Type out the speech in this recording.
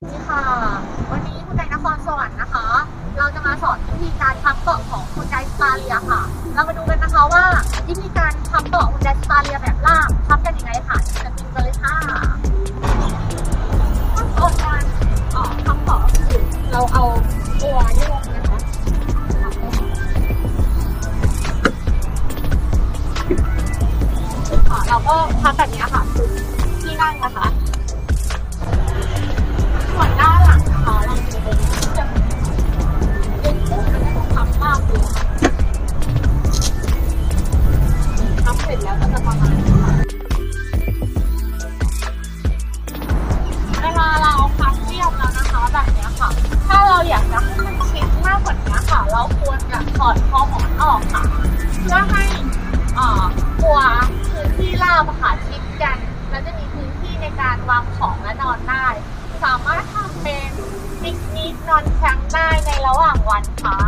สวัสดีค่ะ วันนี้คุณไดนครสวรรค์นะคะ เราจะมาสอนวิธีการพับเกาะของคุณไดสปาเรียค่ะ เรามาดูกันนะคะว่าวิธีการพับเกาะคุณไดสปาเรียแบบล่างพับกันยังไงค่ะจะดูกันเลยค่ะขั้นตอนการเอ่อพับเกาะคือเราเอาตัวโยกนะคะพับลงมาค่ะเราก็พับแบบนี้ค่ะคือที่นั่งนะคะ อดคอหมอนออกค่ะเพื่อให้อ่อตัวพื้นที่ราบอะค่ะชิดกันแล้วจะมีพื้นที่ในการวางของและนอนได้ สามารถทำเป็นปิกนิกนอนแคมป์ได้ในระหว่างวันค่ะ